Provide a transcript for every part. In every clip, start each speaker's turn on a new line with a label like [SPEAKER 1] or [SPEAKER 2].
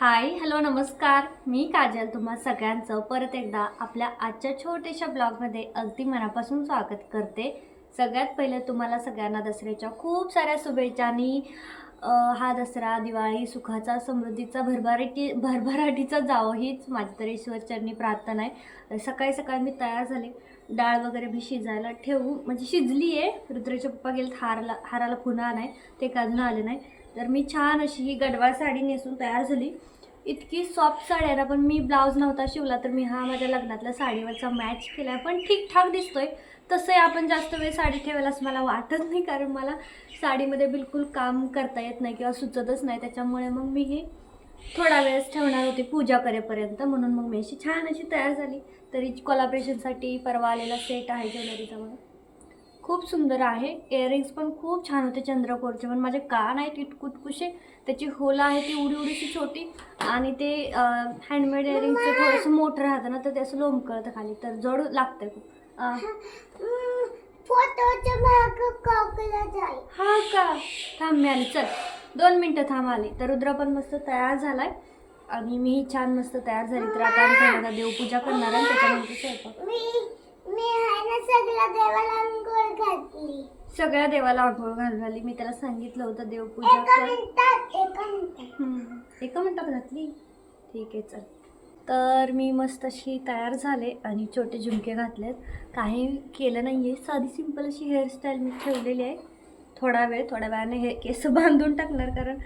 [SPEAKER 1] Hi hello नमस्कार. मी काजल तुम्हा सगळ्यांचं परत एकदा आपल्या आजच्या छोट्याशा ब्लॉगमध्ये अगदी मनापासून स्वागत करते. सगळ्यात पहिले तुम्हाला सगळ्यांना दसऱ्याच्या खूप साऱ्या शुभेच्छा आणि हा दसरा दिवाळी सुखाचा समृद्धीचा भरभराटी भरभराटीचा जावं हीच माझी तरी ईश्वरचरणी प्रार्थना आहे. सकाळी सकाळी मी तयार झाले. डाळ वगैरे मी शिजायला ठेवू. म्हणजे शिजली आहे रुद्राचे पप्पा गेले हाराला हाराला पुन्हा नाही ते काजून अजून आले नाही. तर मी छान अशी ही गडवाळ साडी नेसून तयार झाली. इतकी सॉफ्ट साडी आहे ना पण मी ब्लाऊज नव्हता शिवला तर मी हा माझ्या लग्नातल्या साडीवरचा मॅच केला आहे पण ठीकठाक दिसतोय. तसंही आपण जास्त वेळ साडी ठेवायला असं मला वाटत नाही कारण मला साडीमध्ये बिलकुल काम करता येत नाही किंवा सुचतच नाही. त्याच्यामुळे मग मी हे थोडा वेळच ठेवणार होते पूजा करेपर्यंत. म्हणून मग मी अशी छान अशी तयार झाली. तरी कोलाब्रेशनसाठी परवा आलेला सेट आहे ज्वेलरीचा म्हणून खूप सुंदर आहे. इयरिंग्स पण खूप छान होते चंद्रकोरचे. पण माझे कान आहेत इटकुटकुशे त्याची होला आहे ती उडी उडीशी छोटी. आणि ते हँडमेड इयरिंगचं थोडंसं मोठं राहतं ना तर ते असं लोंबकळतं खाली. तर जड लागतंय खूप. हा का? थांब मी आली. चल दोन मिनटं थांब आली. तर रुद्र पण मस्त तयार झालाय. आणि मी छान मस्त तयार झाली. तर आता आम्ही देवपूजा करणार आहे त्याच्यानंतर स्वयंपाक.
[SPEAKER 2] मी मी आहे ना सगळ्या देवाला अंघोळ घातली.
[SPEAKER 1] सगळ्या देवाला आंघोळ घालून आली मी त्याला सांगितलं होतं देवपूजा
[SPEAKER 2] एका
[SPEAKER 1] कर.
[SPEAKER 2] मिनिटात एका मिनिटात.
[SPEAKER 1] हम्म. एका मिनिटात घातली. ठीक आहे चल. तर मी मस्त अशी तयार झाले आणि छोटे झुमके घातलेत. काही केलं नाही आहे साधी सिंपल अशी हेअरस्टाईल मी ठेवलेली आहे. थोडा वेळ थोड्या वेळाने हे केस बांधून टाकणार कारण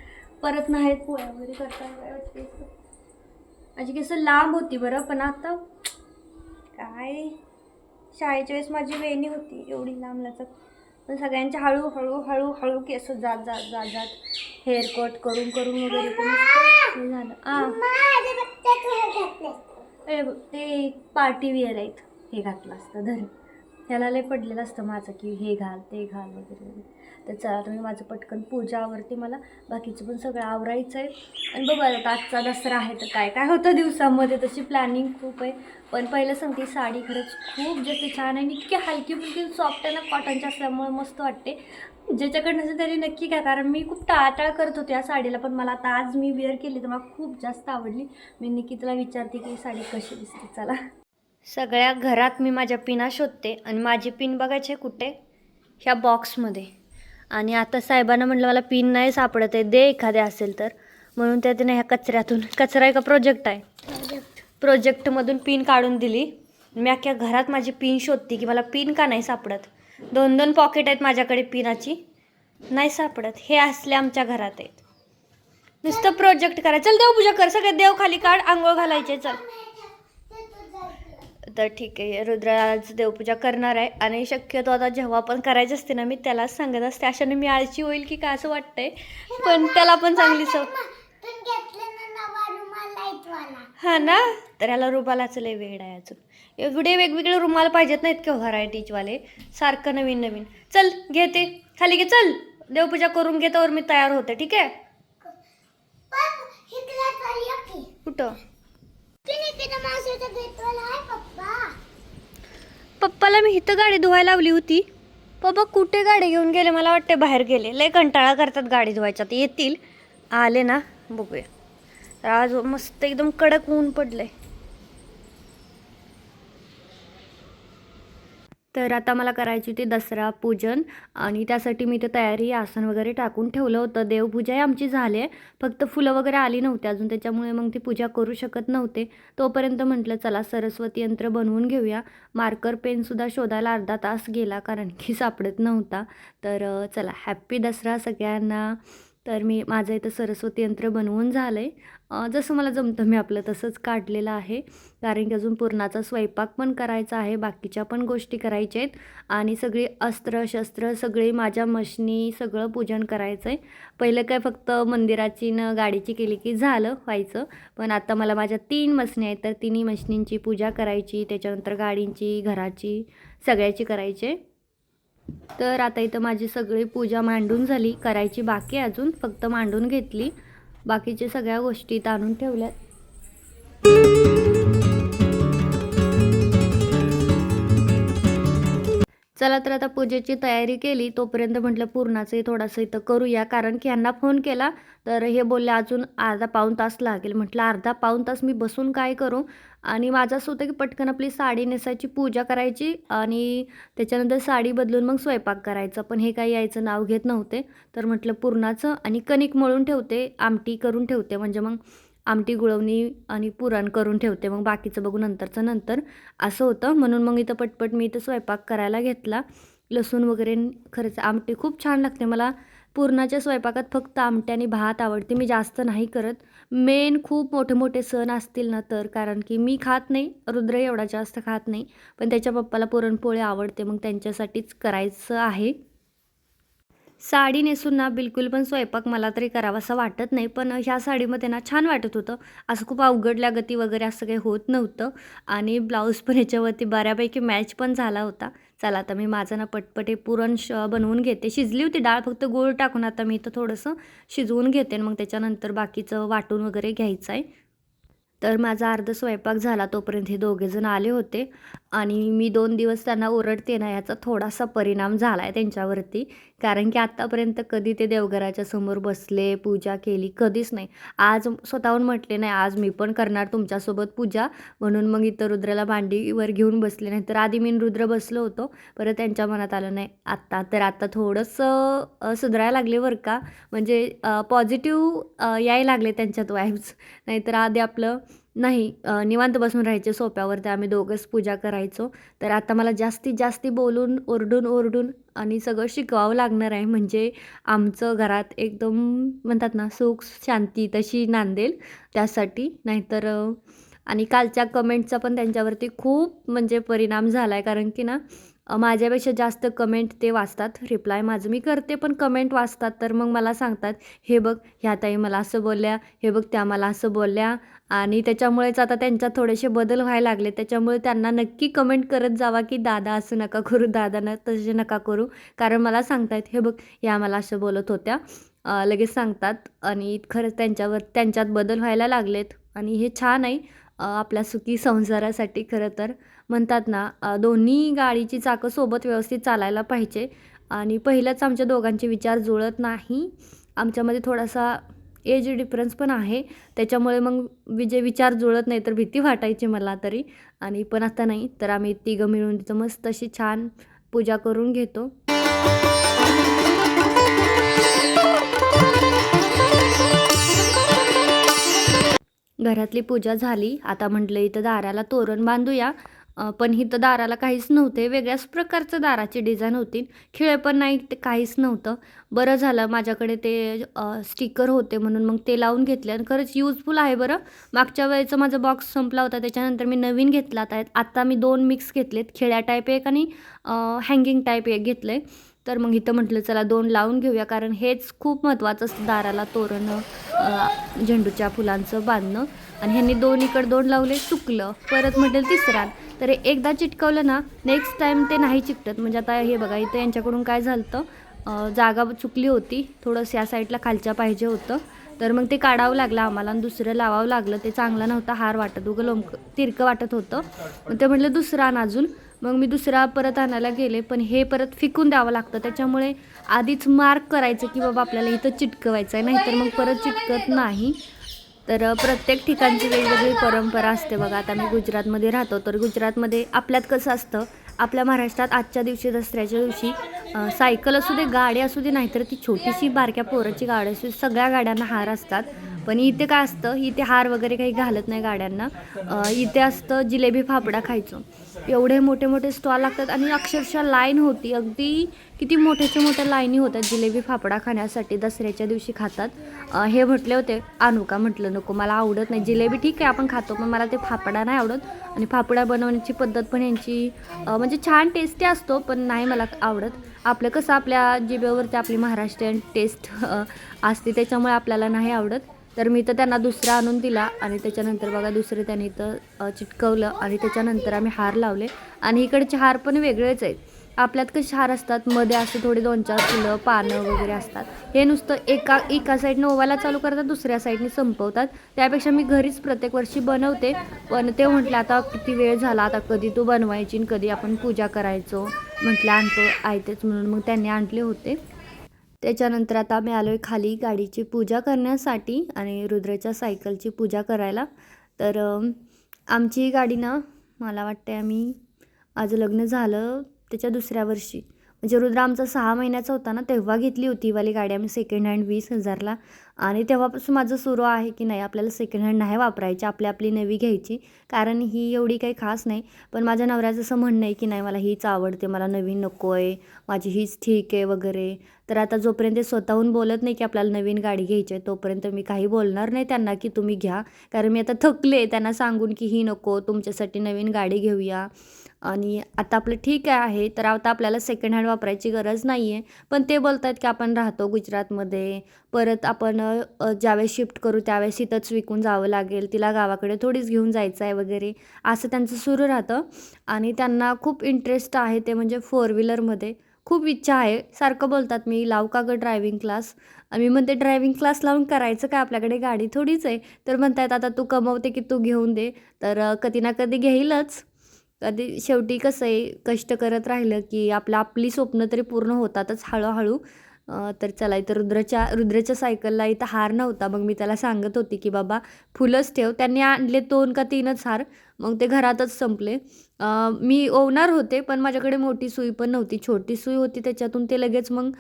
[SPEAKER 1] परत नाहीत पोळ्या वगैरे करता केस. माझी केस लांब होती बरं पण आता काय? शाळेच्या वेळेस माझी वेणी होती एवढी लांब लचक. पण सगळ्यांच्या हळू हळू हळू हळू केस जात जात जात जात. हेअर कट करून करून वगैरे पण झालं. हां
[SPEAKER 2] माझ्या ते
[SPEAKER 1] पार्टी वेअर आहेत. हे घातलं असतं धर. ह्याला लय पडलेलं असतं माझं की हे घाल ते घाल वगैरे वगैरे. तर चला तुम्ही माझं पटकन पूजा आवडते मला बाकीचं पण सगळं आवरायचं आहे. आणि बघा आता आजचा दसरा आहे तर काय काय होतं दिवसामध्ये तशी प्लॅनिंग खूप आहे. पण पहिलं सांगते साडी खरंच खूप जास्त छान आहे. आणि इतकी हलकी फुलकी सॉफ्ट आहे ना कॉटनची असल्यामुळे मस्त वाटते. ज्याच्याकडनं असेल तरी नक्की काय कारण मी खूप टाळाटाळ करत होते या साडीला. पण मला आता आज मी वेअर केली तर मला खूप जास्त आवडली. मी निकितला विचारते की साडी कशी दिसते चला. सगळ्या घरात मी माझ्या पिना शोधते. आणि माझी पिन बघायचे कुठे? ह्या बॉक्समध्ये आणि आता साहेबांना म्हटलं मला पिन नाही सापडत आहे दे एखाद्या असेल तर. म्हणून त्या तिने ह्या कचऱ्यातून कचरा आहे. का प्रोजेक्ट आहे प्रोजेक्टमधून पिन काढून दिली. मी अख्ख्या घरात माझी पिन शोधते की मला पिन का नाही सापडत. दोन दोन पॉकेट आहेत माझ्याकडे पिनाची नाही सापडत. हे असले आमच्या घरात आहेत. नुसतं प्रोजेक्ट करा चल देवपूजा कर. सगळे देव खाली काढ. आंघोळ घालायचे. चल. तर ठीक आहे. रुद्र आज देवपूजा करणार आहे आणि शक्यतो आता जेव्हा पण करायची असते ना मी त्यालाच सांगत असते. अशाने मी आळशी होईल की काय असं वाटतंय. पण त्याला पण चांगली सव
[SPEAKER 2] ना
[SPEAKER 1] हा ना? तर याला रुमालाचं लय वेळ आहे अजून. एवढे वेगवेगळे रुमाल पाहिजेत नाहीत किंवा व्हरायटीजवाले? सारखं नवीन नवीन. चल घेते. खाली घे चल. देवपूजा करून घे तर मी तयार होते ठीक आहे? कुठं
[SPEAKER 2] तिने तिने मावशीचा घेतवाला आहे पप्पा
[SPEAKER 1] पप्पाला मी इथं गाडी धुवायला लावली होती. पप्पा कुठे गाडी घेऊन गेले? मला वाटते बाहेर गेले. लय कंटाळा करतात गाडी धुवायच्या. तर येतील. आले ना बघूया. तर आज मस्त एकदम कडक ऊन पडलं आहे तर आता मला करायची होती दसरा पूजन आणि त्यासाठी मी ते तयारी आसन वगैरे टाकून ठेवलं होतं. देवपूजाही आमची झाली आहे. फक्त फुलं वगैरे आली नव्हती अजून त्याच्यामुळे मग ती पूजा करू शकत नव्हते. तोपर्यंत म्हटलं चला सरस्वती यंत्र बनवून घेऊया. मार्कर पेनसुद्धा शोधायला अर्धा तास गेला कारण की सापडत नव्हता. तर चला हॅप्पी दसरा सगळ्यांना. तर मी माझं इथं सरस्वती यंत्र बनवून झालं आहे जसं मला जमतं मी आपलं तसंच काढलेलं आहे. कारण की अजून पूर्णाचा स्वयंपाक पण करायचा आहे बाकीच्या पण गोष्टी करायच्या आहेत. आणि सगळी अस्त्र शस्त्र सगळे माझ्या मशनी सगळं पूजन करायचं आहे पहिलं काय फक्त मंदिराची न गाडीची केली की झालं व्हायचं. पण आता मला माझ्या तीन मशनी आहेत तर तिन्ही मशनींची पूजा करायची त्याच्यानंतर गाडींची घराची सगळ्याची करायची आहे. तर आता इथं माझी सगळी पूजा मांडून झाली. करायची बाकी अजून. फक्त मांडून घेतली. बाकीच्या सगळ्या गोष्टी इथं आणून ठेवल्यात. चला तर आता पूजेची तयारी केली. तोपर्यंत म्हटलं पूर्णाचं थोडंसं इथं करूया. कारण की यांना फोन केला. तर हे बोलले अजून अर्धा पाऊण तास लागेल. म्हटलं अर्धा पाऊण तास मी बसून काय करू? आणि माझं असं होतं की पटकन आपली साडी नेसायची पूजा करायची आणि त्याच्यानंतर साडी बदलून मग स्वयंपाक करायचा. पण हे काही यायचं नाव घेत नव्हते. तर म्हटलं पुरणाचं आणि कणिक मळून ठेवते आमटी करून ठेवते. म्हणजे मग आमटी गुळवणी आणि पुरण करून ठेवते. मग बाकीचं बघू नंतरचं नंतर असं होतं. म्हणून मग इथं पटपट मी इथं स्वयंपाक करायला घेतला. लसूण वगैरे खरंच आमटी खूप छान लागते. मला पुरणाच्या स्वयंपाकात फक्त आमटी आणि भात आवडते. मी जास्त नाही करत. मेन खूप मोठे मोठे सण असतील ना तर कारण की मी खात नाही रुद्र एवढा जास्त खात नाही पण त्याच्या पप्पाला पुरणपोळी आवडते मग त्यांच्यासाठीच करायचं आहे. साडी नेसून ना बिलकुल पण स्वयंपाक मला तरी करावासा वाटत नाही पण ह्या साडीमध्ये ना छान वाटत होतं. असं खूप अवघडल्या गती वगैरे असं काही होत नव्हतं आणि ब्लाऊज पण ह्याच्यावरती बऱ्यापैकी मॅच पण झाला होता. चला आता मी माझं ना पटपट हे पुरण श बनवून घेते. शिजली होती डाळ फक्त गोळ टाकून आता मी इथं थोडंसं शिजवून घेते आणि मग त्याच्यानंतर बाकीचं वाटून वगैरे घ्यायचं आहे. तर माझा अर्ध स्वयंपाक झाला तोपर्यंत हे दोघेजण आले होते. आणि मी दोन दिवस त्यांना ओरडते ना याचा थोडासा परिणाम झाला आहे त्यांच्यावरती. कारण की आत्तापर्यंत कधी ते देवघराच्या समोर बसले पूजा केली कधीच नाही. आज स्वतःहून म्हटले नाही आज मी पण करणार तुमच्यासोबत पूजा. म्हणून मग इथं रुद्राला भांडीवर घेऊन बसले नाही तर आधी मी रुद्र बसलो होतो. परत त्यांच्या मनात आलं नाही आत्ता तर आत्ता थोडंसं सुधरायला सुधारायला लागले बरं का. म्हणजे पॉझिटिव्ह यायला लागले त्यांच्यात वाईब्स. नाहीतर आधी आपलं नाही निवांत बसून राहायचे सोप्यावरती आम्ही दोघंच पूजा करायचो. तर आता मला जास्तीत जास्ती बोलून ओरडून ओरडून आणि सगळं शिकवावं लागणार आहे. म्हणजे आमचं घरात एकदम म्हणतात ना सुख शांती तशी नांदेल त्यासाठी. नाहीतर आणि कालच्या कमेंटचा पण त्यांच्यावरती खूप म्हणजे परिणाम झाला आहे कारण की ना माझ्यापेक्षा जास्त कमेंट ते वाचतात. रिप्लाय माझं मी करते पण कमेंट वाचतात. तर मग मला सांगतात हे बघ ह्या ताई मला असं बोलल्या हे बघ त्या मला असं बोलल्या आणि त्याच्यामुळेच आता त्यांच्यात थोडेसे बदल व्हायला लागले. त्याच्यामुळे त्यांना नक्की कमेंट करत जावा की दादा असं नका करू दादा न तसे नका करू. कारण मला सांगतायत हे बघ या मला असं बोलत होत्या. लगेच सांगतात आणि खरंच त्यांच्यावर त्यांच्यात बदल व्हायला लागलेत. आणि हे छान आहे आपल्या सुखी संसारासाठी खरं तर. म्हणतात ना दोन्ही गाडीची चाकं सोबत व्यवस्थित चालायला पाहिजे. आणि पहिलंच आमच्या दोघांचे विचार जुळत नाही. आमच्यामध्ये थोडासा एज डिफरन्स पण आहे. त्याच्यामुळे मग विजय विचार जुळत नाही तर भीती वाटायची मला तरी. आणि पण आता नाही तर आम्ही तिघं मिळून तिथं मस्त अशी छान पूजा करून घेतो. घरातली पूजा झाली. आता म्हटलं इथं दाराला तोरण बांधूया. पण इथं दाराला काहीच नव्हते. वेगळ्याच प्रकारचं दाराची डिझाईन होती. खिळे पण नाही ते काहीच नव्हतं. बरं झालं माझ्याकडे ते स्टिकर होते म्हणून मग ते लावून घेतले आणि खरंच यूजफुल आहे बरं. मागच्या वेळेचं माझा बॉक्स संपला होता त्याच्यानंतर मी नवीन घेतला आता आत्ता मी दोन मिक्स घेतलेत. खिळ्या टाईप एक आणि हँगिंग टाईप एक घेतलं आहे तर मग इथं म्हटलं चला दोन लावून घेऊया. कारण हेच खूप महत्त्वाचं असतं दाराला तोरण झेंडूच्या फुलांचं बांधणं. आणि ह्यांनी दोन इकडं दोन लावले चुकलं. परत म्हटलं तिसरा. तर एकदा चिटकवलं ना नेक्स्ट टाईम ते नाही चिकटत. म्हणजे आता हे बघा इथं यांच्याकडून काय झालं होतं जागा चुकली होती. थोडंसं या साईडला खालच्या पाहिजे होतं. तर मग ते काढावं लागलं आम्हाला आणि दुसरं लावावं लागलं. ते चांगलं नव्हतं हार वाटत उगं लोंबक तिरकं वाटत होतं. मग ते म्हटलं दुसरं आण अजून. मग मी दुसरा परत आणायला गेले पण हे परत फिकून द्यावं लागतं. त्याच्यामुळे आधीच मार्क करायचं की बाबा आपल्याला इथं चिटकवायचं आहे नाहीतर मग परत चिटकत नाही. तर प्रत्येक ठिकाणची वेगवेगळी परंपरा असते बघा. आता मी गुजरातमध्ये राहतो तर गुजरातमध्ये आपल्यात कसं असतं आपल्या महाराष्ट्रात आजच्या दिवशी दसऱ्याच्या दिवशी सायकल असू दे गाडी असू दे नाहीतर ती छोटीशी बारक्या पोराची गाडी असू दे सगळ्या गाड्यांना हार असतात. पण इथे काय असतं इथे हार वगैरे काही घालत नाही गाड्यांना. इथे असतं जिलेबी फाफडा खायचो. एवढे मोठे मोठे स्टॉल लागतात आणि अक्षरशः लाईन होती. अगदी किती मोठ्याच्या मोठ्या लाईनी होतात जिलेबी फाफडा खाण्यासाठी दसऱ्याच्या दिवशी खातात. हे म्हटले होते आणू का म्हटलं नको मला आवडत नाही. जिलेबी ठीक आहे आपण खातो पण मला ते फाफडा नाही आवडत. आणि फाफडा बनवण्याची पद्धत पण यांची म्हणजे छान टेस्टी असतो पण नाही मला आवडत. आपलं कसं आपल्या जिबेवरती आपली महाराष्ट्रीयन टेस्ट असते त्याच्यामुळे आपल्याला नाही आवडत. तर मी तर त्यांना दुसरा आणून दिला आणि त्याच्यानंतर बघा दुसरं त्यांनी इथं चिटकवलं आणि त्याच्यानंतर आम्ही हार लावले. आणि इकडचे हार पण वेगळेच आहेत. आपल्यात कसे हार असतात? मध्ये असं थोडे दोन चार फुलं पानं वगैरे असतात. हे नुसतं एका एका साईडनं ओवायला चालू करतात दुसऱ्या साईडने संपवतात. त्यापेक्षा मी घरीच प्रत्येक वर्षी बनवते. पण ते म्हटलं आता किती वेळ झाला आता कधी तू बनवायची आणि कधी आपण पूजा करायचो? म्हटलं आणतो आयतेच म्हणून मग त्यांनी आणले होते. त्याच्यानंतर आता आम्ही आलो आहे खाली गाडीची पूजा करण्यासाठी आणि रुद्राच्या सायकलची पूजा करायला. तर आमची गाडी ना मला वाटते आम्ही माझं लग्न झालं त्याच्या दुसऱ्या वर्षी. म्हणजे रुद्र आमचा सहा महिन्याचा होता ना तेव्हा घेतली होती वाली गाडी आम्ही सेकंड हँड वीस हजारला. आणि तेव्हापासून माझं सुरू आहे की नाही आपल्याला सेकंड हँड नाही वापरायची आपली आपली नवी घ्यायची. कारण ही एवढी काही खास नाही पण माझ्या नवऱ्याचं असं म्हणणं आहे की नाही मला हीच आवडते मला नवीन नको आहे माझी हीच ठीक आहे वगैरे. तर आता जोपर्यंत ते स्वतःहून बोलत नाही की आपल्याला नवीन गाडी घ्यायची आहे तोपर्यंत मी काही बोलणार नाही त्यांना की तुम्ही घ्या. कारण मी आता थकले त्यांना सांगून की ही नको तुमच्यासाठी नवीन गाडी घेऊया. आणि आता आपलं ठीक आहे तर आता आपल्याला सेकंड हँड वापरायची गरज नाही आहे पण ते बोलत आहेत की आपण राहतो गुजरातमध्ये. परत आपण ज्यावेळेस शिफ्ट करू त्यावेळेस तिथंच विकून जावं लागेल. तिला गावाकडे थोडीच घेऊन जायचं आहे वगैरे. असं त्यांचं सुरू राहतं. आणि त्यांना खूप इंटरेस्ट आहे ते म्हणजे फोर व्हीलरमध्ये खूप इच्छा आहे. सारखं बोलतात मी लावू का गं ड्रायव्हिंग क्लास मी म्हणते ड्रायव्हिंग क्लास लावून करायचं काय आपल्याकडे गाडी थोडीच आहे. तर म्हणतात आता तू कमवते की तू घेऊन दे. तर कधी ना कधी घेईलच. कधी शेवटी कसं आहे कष्ट करत राहिलं की आपलं आपली स्वप्न तरी पूर्ण होतातच हळूहळू. तर चला इथं रुद्रच्या रुद्रच्या सायकलला इथं हार नव्हता. मग मी त्याला सांगत होती की बाबा फुलंच ठेव. त्यांनी आणले दोन का तीनच हार मग ते घरातच संपले. मी ओवणार होते पण माझ्याकडे मोठी सुई पण नव्हती. छोटी सुई होती त्याच्यातून ते लगेच मग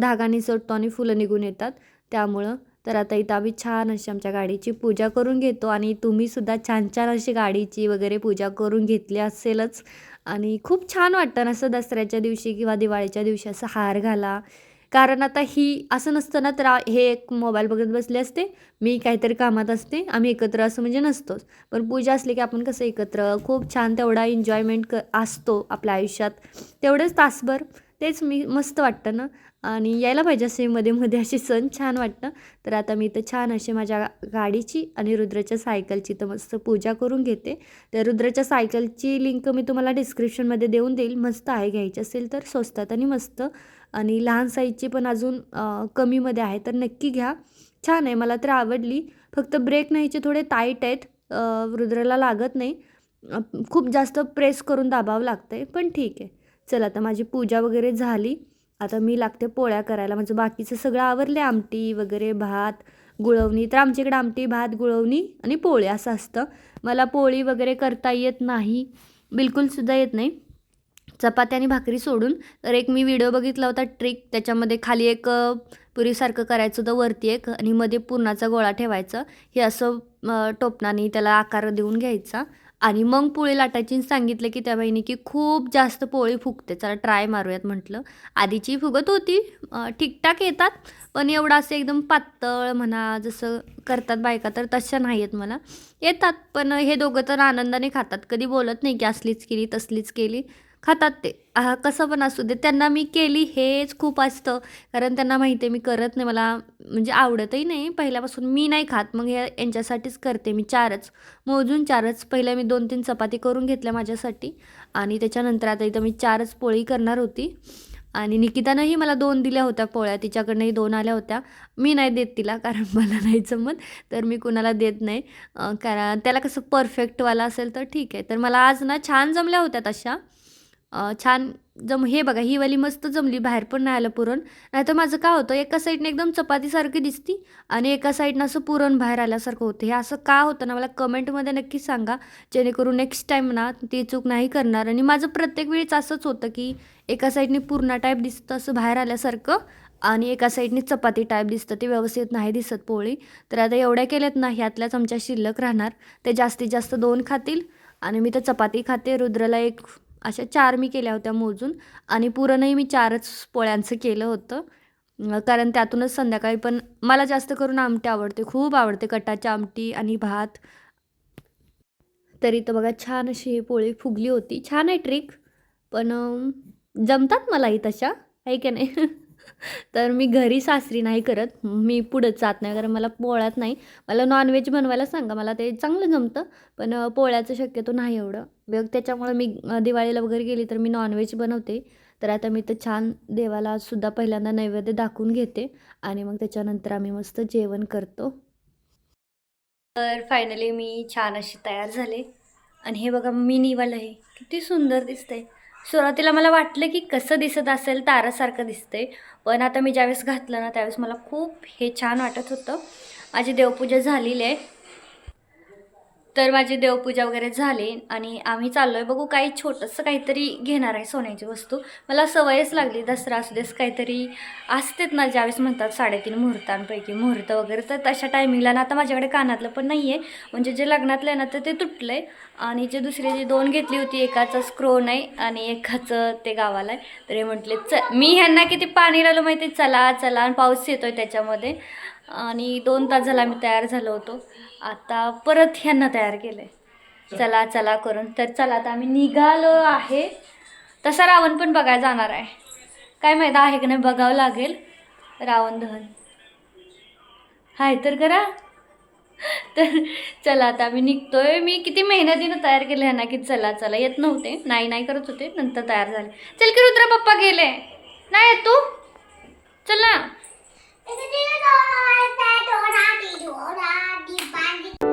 [SPEAKER 1] धागा निसटतो आणि फुलं निघून येतात. त्यामुळं तर आता इथं आम्ही छान अशी आमच्या गाडीची पूजा करून घेतो आणि तुम्हीसुद्धा छान छान अशी गाडीची वगैरे पूजा करून घेतली असेलच. आणि खूप छान वाटतं ना असं दसऱ्याच्या दिवशी किंवा दिवाळीच्या दिवशी असं हार घाला. कारण आता ही असं नसतं ना तर हे एक मोबाईल बघत बसले असते मी काहीतरी कामात असते आम्ही एकत्र असं म्हणजे नसतोच. पण पूजा असली की आपण कसं एकत्र खूप छान तेवढा एन्जॉयमेंट क असतो आपल्या आयुष्यात. तेवढंच तासभर. तेच मी मस्त वाटतं ना. आणि यायला पाहिजे असे मध्ये मध्ये असे सण छान वाटतं. तर आता मी इथं छान असे माझ्या गाडीची आणि रुद्राच्या सायकलची तर मस्त पूजा करून घेते. तर रुद्राच्या सायकलची लिंक मी तुम्हाला डिस्क्रिप्शनमध्ये देऊन देईल. मस्त आहे घ्यायची असेल तर स्वस्तात आणि मस्त. आणि लहान साईजची पण अजून कमीमध्ये आहे. तर नक्की घ्या. छान आहे मला तर आवडली. फक्त ब्रेक नाहीचे थोडे टाईट आहेत. रुद्राला लागत नाही. खूप जास्त प्रेस करून दाबावं लागतं आहे पण ठीक आहे. चला आता माझी पूजा वगैरे झाली. आता मी लागते पोळ्या करायला. म्हणजे बाकीचं सगळं आवरले आमटी वगैरे भात गुळवणी. तर आमच्याकडे आमटी भात गुळवणी आणि पोळी असं असतं. मला पोळी वगैरे करता येत नाही. बिलकुलसुद्धा येत नाही. चपाती आणि भाकरी सोडून. तर एक मी व्हिडिओ बघितला होता ट्रिक. त्याच्यामध्ये खाली एक पुरीसारखं करायचं होतं वरती एक. आणि मध्ये पुरणाचा गोळा ठेवायचा. हे असं टोपणाने त्याला आकार देऊन घ्यायचा. आणि मग पोळी लाटायची सांगितलं की त्या बाईने की खूप जास्त पोळी फुगते. चला ट्राय मारूयात म्हटलं. आधीची फुगत होती. ठीकठाक येतात. पण एवढं असं एकदम पातळ म्हणा जसं करतात बायका तर तशा नाही आहेत मला. येतात. पण हे दोघं तर आनंदाने खातात. कधी बोलत नाही की असलीच केली तसलीच केली. खातात ते. हा कसं पण असू दे त्यांना मी केली हेच खूप असतं. कारण त्यांना माहिती आहे मी करत नाही मला म्हणजे आवडतही नाही. पहिल्यापासून मी नाही खात मग हे यांच्यासाठीच करते मी चारच. मोजून चारच पहिल्या मी दोन तीन चपाती करून घेतल्या माझ्यासाठी. आणि त्याच्यानंतर आता इथं मी चारच पोळी करणार होती. आणि निकितानंही मला दोन दिल्या होत्या पोळ्या तिच्याकडनंही दोन आल्या होत्या. मी नाही देत तिला कारण मला नाही जमत तर मी कुणाला देत नाही. कारण त्याला कसं परफेक्टवाला असेल तर ठीक आहे. तर मला आज ना छान जमल्या होत्या तशा. छान जम हे बघा ही वाली मस्त जमली बाहेर पण नाही आलं पुरण. नाही तर माझं काय होतं एका साईडने एकदम चपातीसारखी दिसती आणि एका साईडनं असं पुरण बाहेर आल्यासारखं होतं. हे असं का होतं ना मला कमेंटमध्ये नक्की सांगा. जेणेकरून नेक्स्ट टाईम ना ती चूक नाही करणार. आणि माझं प्रत्येक वेळेच असंच होतं की एका साईडने पूर्ण टाईप दिसतं असं बाहेर आल्यासारखं आणि एका साईडने चपाती टाईप दिसतं. ते व्यवस्थित नाही दिसत पोळी. तर आता एवढ्या केल्यात ना ह्यातल्याच आमच्या शिल्लक राहणार. ते जास्तीत जास्त दोन खातील आणि मी तर चपाती खाते. रुद्रला एक अशा चार मी केल्या होत्या मोजून. आणि पुरणही मी चारच पोळ्यांचं केलं होतं. कारण त्यातूनच संध्याकाळी पण मला जास्त करून आमटी आवडते. खूप आवडते कटाची आमटी आणि भात. तरी तर बघा छान अशी ही पोळी फुगली होती. छान आहे ट्रिक पण जमतात मलाही तशा. आहे की नाही? तर मी घरी सासरी नाही करत. मी पुढंच जात नाही कारण मला पोळ्यात नाही. मला नॉनव्हेज बनवायला सांगा मला ते चांगलं जमतं पण पोळ्याचं शक्यतो नाही एवढं. मग त्याच्यामुळं मी दिवाळीला वगैरे गेली तर मी नॉनव्हेज बनवते. तर आता मी तर छान देवाला सुद्धा पहिल्यांदा नैवेद्य दाखवून घेते आणि मग त्याच्यानंतर आम्ही मस्त जेवण करतो. तर फायनली मी छान अशी तयार झाले. आणि हे बघा मिनीवालं आहे किती सुंदर दिसतंय. सुरुवातीला मला वाटलं की कसं दिसत असेल तारासारखं दिसतंय. पण आता मी ज्यावेळेस घातलं ना त्यावेळेस मला खूप हे छान वाटत होतं. माझी देवपूजा झालेली आहे. तर माझी देवपूजा वगैरे झाली आणि आम्ही चाललो आहे बघू काही छोटंसं काहीतरी घेणार आहे सोन्याची वस्तू. मला सवयच लागली दसरा असू देस काहीतरी असतेत ना ज्यावेळेस म्हणतात साडेतीन मुहूर्तांपैकी. मुहूर्त वगैरे तर तशा टायमिंगला ना आता माझ्याकडे कानातलं पण नाही आहे म्हणजे जे लग्नातलं आहे ना तर ते तुटलं आहे आणि जे दुसरी जी दोन घेतली होती एकाचं स्क्रोन आहे आणि एकाचं ते गावाला आहे. तर हे म्हटले च मी ह्यांना किती पाणी लावलं माहिती चला चला. आणि पाऊस येतो आहे त्याच्यामध्ये. आणि दोन तास झाला मी तयार झालो होतो. आता परत ह्यांना तयार केलं आहे चला चला करून. तर चला आता आम्ही निघालो आहे. तसा रावण पण बघायला जाणार आहे. काय माहीत आहे की नाही बघावं लागेल. रावण दहन. हाय तर करा. तर चला आता आम्ही निघतोय. मी किती मेहनतीनं तयार केलं ह्यांना की चला चला. येत नव्हते. नाही नाही करत होते. नंतर तयार झाले. चल की रुद्रा पप्पा गेले. नाही येत तू. चल ना. तर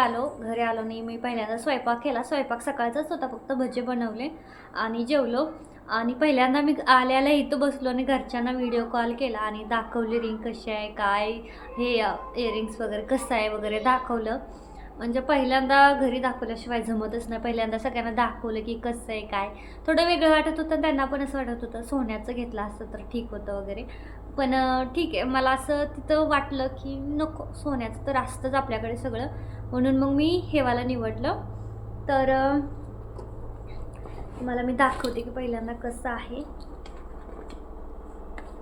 [SPEAKER 1] आलो घरी आलो नाही मी पहिल्यांदा स्वयंपाक केला. स्वयंपाक सकाळचाच होता फक्त भजे बनवले आणि जेवलो. आणि पहिल्यांदा मी आल्याला इथं बसलो आणि घरच्यांना व्हिडिओ कॉल केला आणि दाखवली रिंग कशी आहे काय हे इयरिंग्स वगैरे कसं आहे वगैरे दाखवलं. म्हणजे पहिल्यांदा घरी दाखवल्याशिवाय जमतच नाही. पहिल्यांदा सगळ्यांना दाखवलं की कसं आहे काय. थोडं वेगळं वाटत होतं त्यांना पण असं वाटत होतं सोन्याचं घेतलं असतं तर ठीक होतं वगैरे. पण ठीक आहे. मला असं तिथं वाटलं की नको सोन्याचं तर असतंच आपल्याकडे सगळं. म्हणून मग मी हेवाला निवडलं. तर मला मी दाखवते की पहिल्यांदा कसं आहे.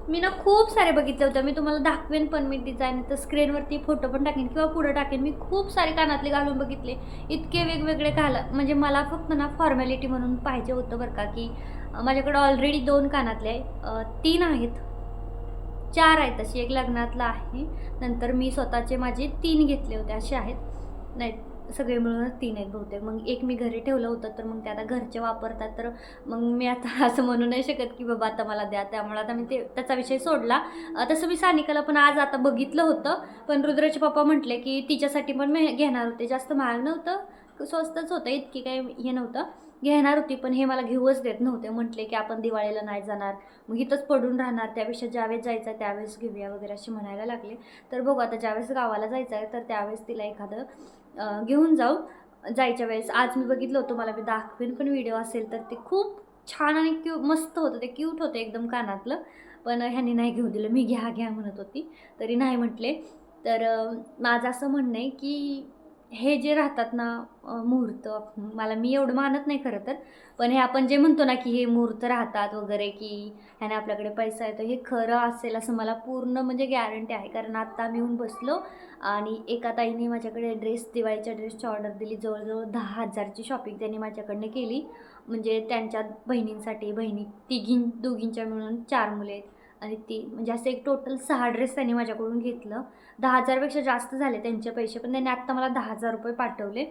[SPEAKER 1] मी ना खूप सारे बघितले होते. मी तुम्हाला दाखवेन पण मी डिझाईन तर स्क्रीनवरती फोटो पण टाकेन किंवा पुढं टाकेन. मी खूप सारे कानातले घालून बघितले. इतके वेगवेगळे घाला म्हणजे मला फक्त ना फॉर्मॅलिटी म्हणून पाहिजे होतं बरं का की माझ्याकडे माझ्याकडं ऑलरेडी दोन कानातले आहे तीन आहेत. चार आहेत तशी एक लग्नातला आहे. नंतर मी स्वतःचे माझे तीन घेतले होते असे आहेत. नाही सगळे मिळूनच तीन आहेत बहुतेक. मग एक मी घरी ठेवलं होतं तर मग ते आता घरचे वापरतात. तर मग मी आता असं म्हणू नाही शकत की बाबा आता मला द्या. त्यामुळे आता मी ते त्याचा विषय सोडला. तसं मी सानिकाला पण आज आता बघितलं होतं. पण रुद्राचे पप्पा म्हटले की तिच्यासाठी पण मी घेणार होते. जास्त महाग नव्हतं. स्वस्तच होतं. इतकी काही हे नव्हतं. घेणार होती पण हे मला घेऊच देत नव्हते. म्हटले की आपण दिवाळीला नाही जाणार. मग इथंच पडून राहणार. त्यापेक्षा ज्यावेळेस जायचं आहे त्यावेळेस घेऊया वगैरे असे म्हणायला लागले. तर बघू आता ज्यावेळेस गावाला जायचं आहे तर त्यावेळेस तिला एखादं घेऊन जाऊ. जायच्या वेळेस. आज मी बघितलं होतं मला मी दाखवीन पण व्हिडिओ असेल तर ते खूप छान आणि क्यू मस्त होतं. ते क्यूट होतं एकदम कानातलं. पण ह्यांनी नाही घेऊ दिलं. मी घ्या घ्या म्हणत होती. तरी नाही म्हटले. तर माझं असं म्हणणं आहे की हे जे राहतात ना मुहूर्त मला मी एवढं मानत नाही खरं तर पण हे आपण जे म्हणतो ना की हे मुहूर्त राहतात वगैरे की ह्याने आपल्याकडे पैसा येतो हे खरं असेल असं मला पूर्ण म्हणजे गॅरंटी आहे. कारण आत्ता मी येऊन बसलो आणि एका ताईने माझ्याकडे ड्रेस दिवाळीच्या ड्रेसची ऑर्डर दिली. जवळजवळ दहा हजारची शॉपिंग त्यांनी माझ्याकडनं केली. म्हणजे त्यांच्या बहिणींसाठी बहिणी तिघीं दोघींच्या मिळून चार मुले आहेत. आणि ती म्हणजे असं एक टोटल सहा ड्रेस त्यांनी माझ्याकडून घेतलं. दहा हजारपेक्षा जास्त झाले त्यांचे पैसे पण त्यांनी आत्ता मला दहा हजार रुपये पाठवले.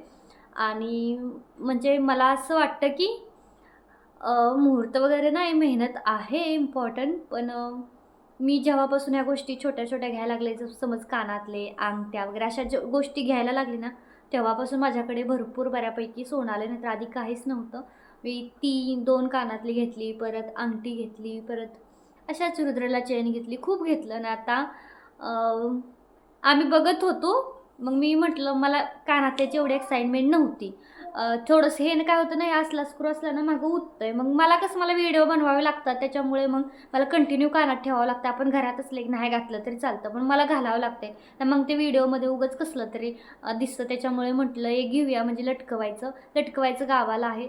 [SPEAKER 1] आणि म्हणजे मला असं वाटतं की मुहूर्त वगैरे नाही मेहनत आहे इम्पॉर्टंट पण मी जेव्हापासून ह्या गोष्टी छोट्या छोट्या घ्यायला लागले जसं समज कानातले अंगठ्या वगैरे अशा ज्या गोष्टी घ्यायला लागली ना तेव्हापासून माझ्याकडे भरपूर बऱ्यापैकी सोनं आलं नाही तर आधी काहीच नव्हतं. मी ती दोन कानातली घेतली परत अंगठी घेतली परत अशाच रुद्राला चेन घेतली खूप घेतलं ना आता. आम्ही बघत होतो. मग मी म्हटलं मला कानातल्याची एवढी एक्साइटमेंट नव्हती. थोडंसं हे काय होतं नाही असला स्क्रू असला ना मागं उठतंय. मग मला कसं मला व्हिडिओ बनवावे लागतात त्याच्यामुळे मग मला कंटिन्यू कानात ठेवावं लागतं. आपण घरात असले की नाही घातलं तरी चालतं पण मला घालावं लागते तर मग ते व्हिडिओमध्ये उगंच कसलं तरी दिसतं. त्याच्यामुळे म्हटलं एक घेऊया. म्हणजे लटकवायचं लटकवायचं गावाला आहे.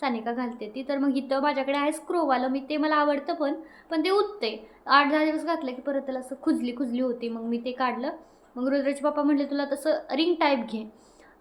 [SPEAKER 1] चानिका घालते ती. तर मग इथं माझ्याकडे आहे स्क्रोवालं. मी ते मला आवडतं पण पण ते उठते आठ दहा दिवस घातलं की परत त्याला असं खुजली खुजली होती. मग मी ते काढलं. मग रुद्राचे पप्पा म्हटले तुला तसं रिंग टाईप घे.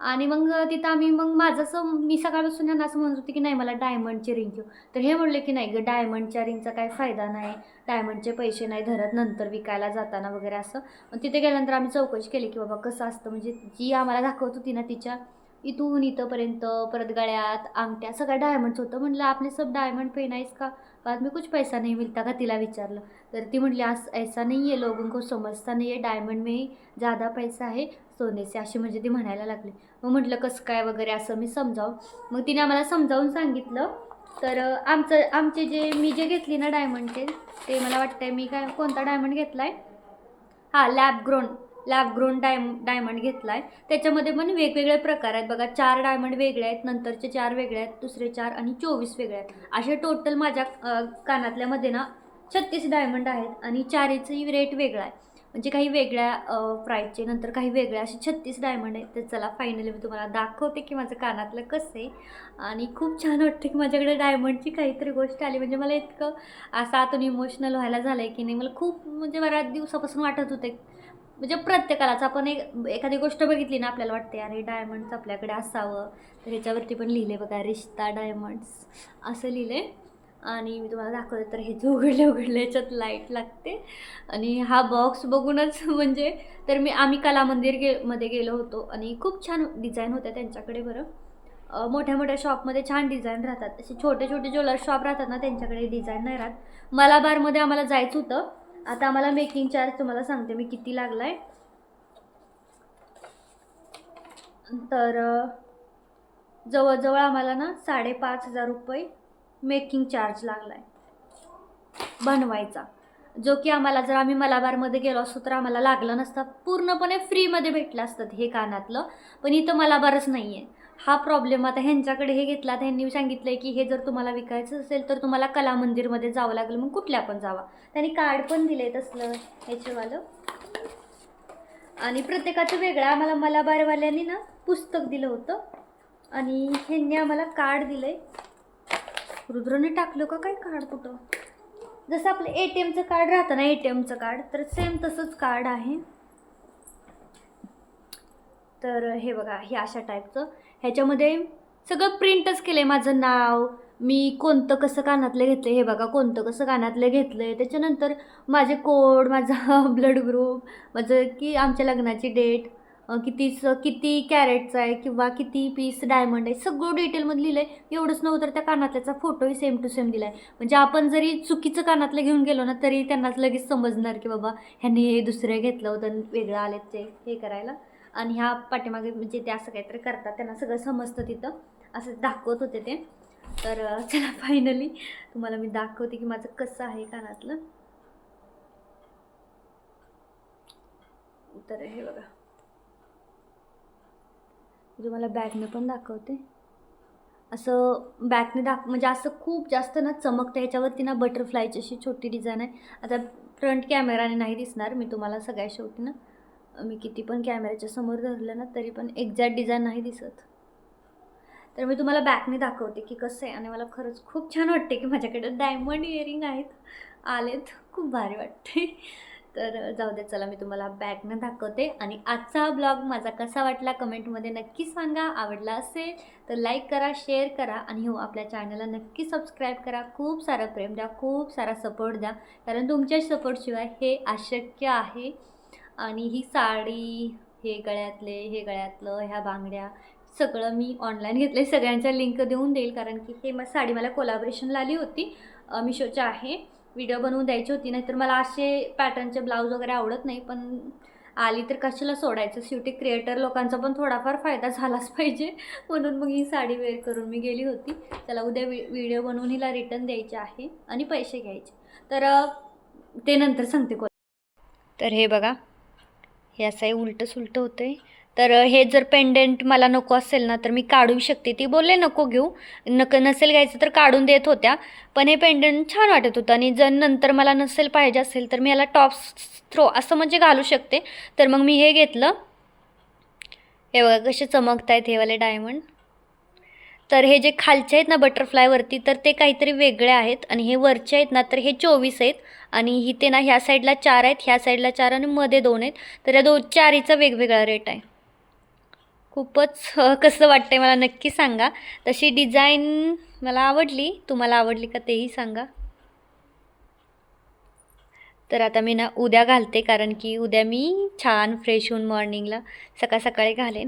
[SPEAKER 1] आणि मग तिथं आम्ही मग माझं असं मी सकाळपासून यांना असं म्हणत होते की नाही मला डायमंडची रिंग घेऊ. तर हे म्हणले की नाही ग डायमंडच्या रिंगचा काही फायदा नाही डायमंडचे पैसे नाही धरत नंतर विकायला जाताना वगैरे असं. मग तिथे गेल्यानंतर आम्ही चौकशी केली की बाबा कसं असतं म्हणजे जी आम्हाला दाखवत होती ना तिच्या इथून इथंपर्यंत परत गळ्यात अंगठ्या सगळ्या डायमंड्स होतं. म्हणलं आपले सब डायमंड पेनाईस का? बाद में कुछ पैसा नहीं मिलता का? तिला विचारलं. तर ती म्हटली असं ऐसा नाही आहे लोगों को समजता नाही आहे डायमंड में ज़्यादा पैसा आहे सोनेसे अशी म्हणजे ती म्हणायला लागली. मग म्हटलं कसं काय वगैरे असं मी समजावं मग तिने आम्हाला समजावून सांगितलं. तर आमचं आमचे जे मी जे घेतली ना डायमंडचे ते मला वाटतंय मी काय कोणता डायमंड घेतला आहे हां लॅब ग्रोन लॅब ग्रोन डायम डायमंड घेतला आहे त्याच्यामध्ये पण वेगवेगळे प्रकार आहेत. बघा चार डायमंड वेगळे आहेत नंतरचे चार वेगळे आहेत दुसरे चार आणि चोवीस वेगळे आहेत. असे टोटल माझ्या कानातल्यामध्ये ना छत्तीस डायमंड आहेत आणि चारीचाही रेट वेगळा आहे. म्हणजे काही वेगळ्या प्राईजचे नंतर काही वेगळ्या असे छत्तीस डायमंड आहेत तर चला फायनली मी तुम्हाला दाखवते की माझं कानातलं कसं आहे. आणि खूप छान वाटतं की माझ्याकडे डायमंडची काहीतरी गोष्ट आली. म्हणजे मला इतकं असं आतून इमोशनल व्हायला झालं आहे की नाही. मला खूप म्हणजे बऱ्याच दिवसापासून वाटत होते. म्हणजे प्रत्येकालाच आपण एक एखादी गोष्ट बघितली ना आपल्याला वाटते अरे डायमंड्स आपल्याकडे असावं. तर ह्याच्यावरती पण लिहिले बघा रिश्ता डायमंड्स. असं लिहिलं आहे आणि मी तुम्हाला दाखवते तर हे उघडल्या उघडले उघडले याच्यात लाइट लागते. आणि हा बॉक्स बघूनच म्हणजे तर मी आम्ही कला मंदिर गे मध्ये गेलो होतो आणि खूप छान डिझाईन होत्या त्यांच्याकडे बरं. मोठ्या मोठ्या शॉपमध्ये छान डिझाईन राहतात. असे छोटे छोटे ज्वेलर शॉप राहतात ना त्यांच्याकडे डिझाईन नाही राहत. मलाबारमध्ये आम्हाला जायचं होतं. आता आम्हाला मेकिंग चार्ज तुम्हाला सांगते मी किती लागला आहे तर जवळजवळ आम्हाला ना साडेपाच हजार रुपये मेकिंग चार्ज लागला आहे बनवायचा. जो की आम्हाला जर आम्ही मलाबारमध्ये गेलो असतो तर आम्हाला लागलं नसतं. पूर्णपणे फ्रीमध्ये भेटलं असतं हे कानातलं. पण इथं मलाबारच नाही आहे हा प्रॉब्लेम आता ह्यांच्याकडे हे घेतला. तर ह्यांनी सांगितलं आहे की हे जर तुम्हाला विकायचं असेल तर तुम्हाला कला मंदिरमध्ये जावं लागेल. मग कुठल्या पण जावा. त्यांनी कार्ड पण दिले तसलं ह्याचेवालं आणि प्रत्येकाचं वेगळं. आम्हाला मलाबारवाल्यांनी ना पुस्तक दिलं होतं. आणि ह्यांनी आम्हाला कार्ड दिलं आहे रुद्रने टाकलं का काय कार्ड कुठं? जसं आपलं ए टी एमचं कार्ड राहतं ना ए टी एमचं कार्ड तर सेम तसंच कार्ड आहे. तर हे बघा हे अशा टाईपचं ह्याच्यामध्ये सगळं प्रिंटच केलं आहे माझं नाव मी कोणतं कसं कानातलं घेतलं हे बघा कोणतं कसं कानातलं घेतलं आहे त्याच्यानंतर माझे कोड माझा ब्लड ग्रुप माझं की आमच्या लग्नाची डेट कितीचं किती कॅरेटचं आहे किंवा किती पीस डायमंड आहे सगळं डिटेलमध्ये लिहिलं आहे एवढंच नव्हतं तर त्या कानातल्याचा फोटोही सेम टू सेम दिला आहे म्हणजे आपण जरी चुकीचं कानातलं घेऊन गेलो ना तरी त्यांनाच लगेच समजणार की बाबा ह्यांनी हे दुसरं घेतलं होतं आणि वेगळं आलेत ते हे करायला. आणि ह्या पाठीमागे म्हणजे ते असं काहीतरी करतात त्यांना सगळं समजतं तिथं. असं दाखवत होते ते. तर चला फायनली तुम्हाला मी दाखवते की माझं कसं आहे कानातलं. तर हे बघा. मी तुम्हाला बॅगने पण दाखवते. असं बॅकने दाख म्हणजे असं खूप जास्त ना चमकतं ह्याच्यावरती ना बटरफ्लायची अशी छोटी डिझाईन आहे. आता फ्रंट कॅमेराने नाही दिसणार मी तुम्हाला सगळ्या शेवटी ना मी किती पण कॅमेऱ्याच्या समोर धरलं ना तरी पण एक्झॅक्ट डिझाईन नाही दिसत. तर मी तुम्हाला बॅकने दाखवते की कसं आहे आणि मला खरंच खूप छान वाटते की माझ्याकडे डायमंड इयरिंग आहेत. आलेत. खूप भारी वाटते तर जाऊ दे चला मी तुम्हाला बॅगनं दाखवते. आणि आजचा ब्लॉग माझा कसा वाटला कमेंटमध्ये नक्की सांगा. आवडला असेल तर लाईक करा शेअर करा. आणि हो आपल्या चॅनलला नक्की सबस्क्राईब करा. खूप सारं प्रेम द्या खूप सारा सपोर्ट द्या. कारण तुमच्या सपोर्टशिवाय हे अशक्य आहे. आणि ही साडी हे गळ्यातले हे गळ्यातलं ह्या बांगड्या सगळं मी ऑनलाईन घेतले सगळ्यांच्या लिंक देऊन देईल. कारण की हे मग साडी मला कोलॅबरेशनला आली होती. मिशोच्या आहे. व्हिडिओ बनवून द्यायची होती. नाहीतर मला असे पॅटर्नचे ब्लाऊज वगैरे आवडत नाही. पण आली तर कशाला सोडायचं? शेवटी क्रिएटर लोकांचा पण थोडाफार फायदा झालाच पाहिजे. म्हणून मग ही साडी वेअर करून मी गेली होती. त्याला उद्या वि व्हिडिओ बनवून हिला रिटर्न द्यायचे आहे आणि पैसे घ्यायचे. तर ते नंतर सांगते कोण तर हे बघा हे असं आहे उलटं सुलटं होतं आहे तर हे जर पेंडेंट मला नको असेल ना तर मी काढू शकते. ती बोलले नको घेऊ. नक नसेल घ्यायचं तर काढून देत होत्या. पण हे पेंडेंट छान वाटत होतं आणि जर नंतर मला नसेल पाहिजे असेल तर मी याला टॉप्स थ्रो असं म्हणजे घालू शकते. तर मग मी हे घेतलं. हे बघा कसे चमकत आहेत हे वाले डायमंड तर हे जे खालचे आहेत ना बटरफ्लायवरती तर ते काहीतरी वेगळे आहेत आणि हे वरचे आहेत ना तर हे चोवीस आहेत. आणि इथे ना ह्या साईडला चार आहेत ह्या साईडला चार आणि मध्ये दोन आहेत. तर या दोन चारीचा वेगवेगळा रेट आहे. खूपच कसं वाटतंय मला नक्की सांगा. तशी डिझाईन मला आवडली. तुम्हाला आवडली का तेही सांगा. तर आता मी ना उद्या घालते कारण की उद्या मी छान फ्रेश होऊन मॉर्निंगला सकाळ सकाळी घालेन.